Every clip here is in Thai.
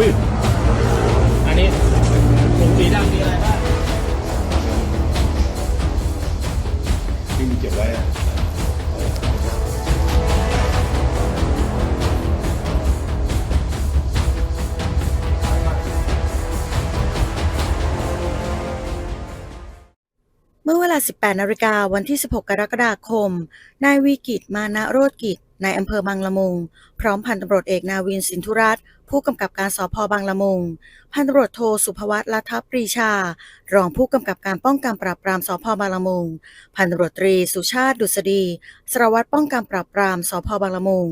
้ย อันนี้ถุงสีดำมีอะไรบ้างที่มีเก็บไว้อะเมื่อเวลา 18 นาฬิกาวันที่ 16 กรกฎาคม นายวีกิตมานะโรธกิจในอำเภอบางละมุง พร้อมพันตำรวจเอกนาวินสินธุรัตน์ ผู้กำกับการสพบางละมุง พันตำรวจโทสุภวัตลัทธปรีชา รองผู้กำกับการป้องกันปราบปรามสพบางละมุง พันตำรวจตรีสุชาติดุษฎีสารวัตรป้องกันปราบปรามสพบางละมุง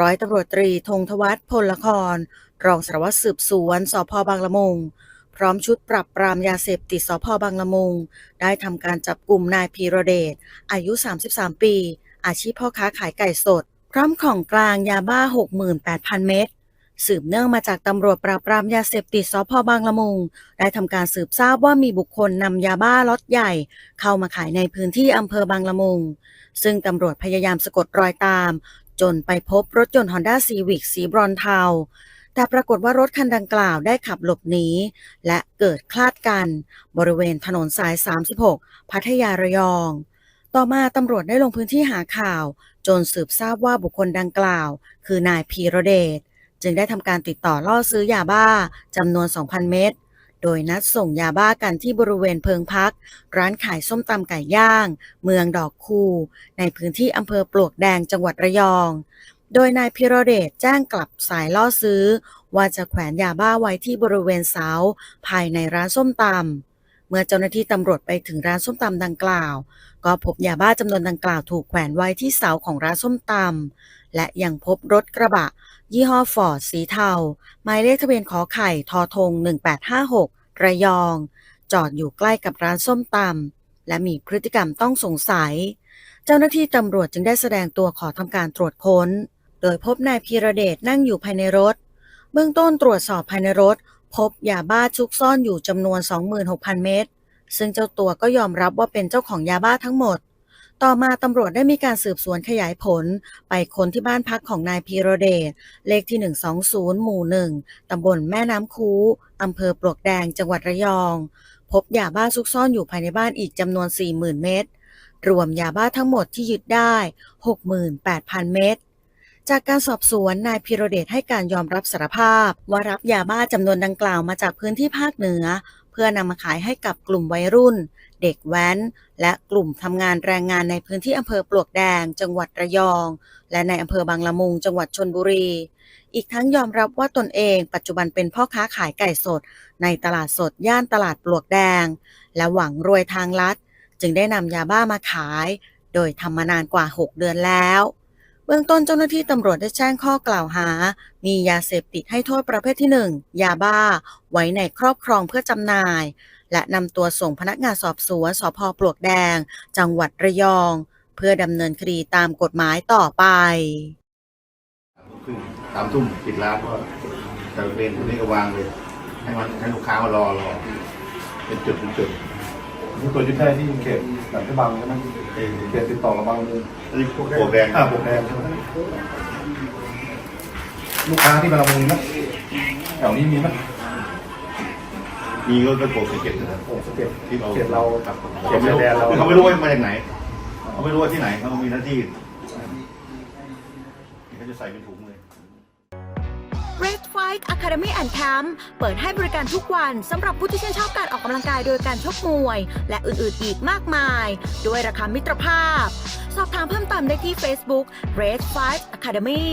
ร้อยตำรวจตรีธงทวัฒน์พลละคร รองสารวัตรสืบสวนสพบางละมุง พร้อมชุดปรับปรามยาเสพติดสพบางละมุง ได้ทำการจับกลุ่มนายพีระเดชอายุ 33 ปี อาชีพพ่อค้าขายไก่สดพร้อมของกลางยาบ้า 68,000 เม็ด สืบเนื่องมาจากตำรวจปราบปรามยาเสพติดสพบางละมุง ได้ทำการสืบทราบว่ามีบุคคลนำยาบ้าล็อตใหญ่ เข้ามาขายในพื้นที่อำเภอบางละมุง ซึ่งตำรวจพยายามสะกดรอยตาม จนไปพบรถยนต์ Honda Civic สีบรอนเทา แต่ปรากฏว่ารถคันดังกล่าวได้ขับหลบหนีและเกิดคลาดกัน บริเวณถนนสาย 36 พัทยาระยอง ต่อมาตำรวจได้ลงพื้นที่หาข่าว จนสืบทราบว่าบุคคลดังกล่าว คือนายพีระเดช จึงได้ทำการติดต่อล่อซื้อยาบ้าจำนวน 2,000 เม็ด โดยนัดส่งยาบ้ากันที่บริเวณเพิงพัก ร้านขายส้มตำไก่ย่าง เมืองดอกคู ในพื้นที่อำเภอปลวกแดงจังหวัดระยอง โดยนายพิรเดชแจ้งกลับสายล่อซื้อ ว่าจะแขวนยาบ้าไว้ที่บริเวณเสาภายในร้านส้มตำเมื่อเจ้าหน้าที่ตำรวจไปถึงร้านส้มตำดังกล่าว ก็พบยาบ้าจำนวนดังกล่าวถูกแขวนไว้ที่เสาของร้านส้มตำและยังพบรถกระบะ ยี่ห้อฟอร์ดสีเทา หมายเลขทะเบียนขอไข่ทอทง 1856 ระยอง จอดอยู่ใกล้กับร้านส้มตำและมีพฤติกรรมต้องสงสัย เจ้าหน้าที่ตำรวจจึงได้แสดงตัวขอทำการตรวจค้น โดยพบนายพีระเดชนั่งอยู่ภายในรถ เบื้องต้นตรวจสอบภายในรถ พบยาบ้าชุกซ่อนอยู่จำนวน 26,000 เม็ดซึ่งเจ้าตัวก็ยอมรับว่าเป็นเจ้าของยาบ้าทั้งหมด ต่อมาตำรวจได้มีการสืบสวนขยายผล ไปค้นที่บ้านพักของนายพีรเดช เลขที่ 120 หมู่1ตำบลแม่น้ำคูอำเภอปลวกแดง จังหวัดระยอง พบยาบ้าซุกซ่อนอยู่ภายในบ้านอีกจำนวน 40,000 เม็ด รวมยาบ้าทั้งหมดที่ยึดได้ 68,000 เม็ดจากการสอบสวนนายพิรเดชให้การยอมรับสารภาพ ว่ารับยาบ้าจำนวนดังกล่าวมาจากพื้นที่ภาคเหนือ เพื่อนำมาขายให้กับกลุ่มวัยรุ่น เด็กแว้น และกลุ่มทำงานแรงงานในพื้นที่อำเภอปลวกแดง จังหวัดระยอง และในอำเภอบางละมุง จังหวัดชนบุรี อีกทั้งยอมรับว่าตนเอง ปัจจุบันเป็นพ่อค้าขายไก่สด ในตลาดสดย่านตลาดปลวกแดง และหวังรวยทางลัด จึงได้นำยาบ้ามาขาย โดยทำมานานกว่า 6 เดือนแล้ว บื้องต้นเจ้าหน้าที่ตำรวจได้แจ้งข้อกล่าวหา มียาเสพติดให้โทษประเภทที่ 1 ยาบ้า ไว้ในครอบครองเพื่อจำหน่าย และนำตัวส่งพนักงานสอบสวนสพปลวกแดง จังหวัดระยอง เพื่อดำเนินคดีตามกฎหมายต่อไปครึ่งสามทุ่มปิดร้านก็แต่เวรพวกนี้ก็วางเลย ให้มันให้ลูกค้ามารอรอเป็นจุดเป็นจุด นี่ตัวยึดได้ที่เขตหลังที่บางใช่ไหมเขตติดต่อกับบางเลยอันนี้พวกโบกแดงอ่าบวกแดงใช่ไหมลูกค้าที่บาละมุงนะแถวนี้มีไหมมีก็ก็โบกสะเก็ตนะครับ โอ้สเก็ตที่เรา เขตเราครับผมเขตชายแดนเราเขาไม่รู้ว่ามาจากไหนเขาไม่รู้ว่าที่ไหนเขามีหน้าที่เขาจะใส่เป็นถุงเลย Red Fight Academy and Camp เปิดให้บริการทุกวันสำหรับผู้ที่ชื่นชอบการออกกำลังกายโดยการชกมวย และอื่นๆอีกมากมาย ด้วยราคามิตรภาพ สอบถามเพิ่มเติมได้ที่ Facebook Red Fight Academy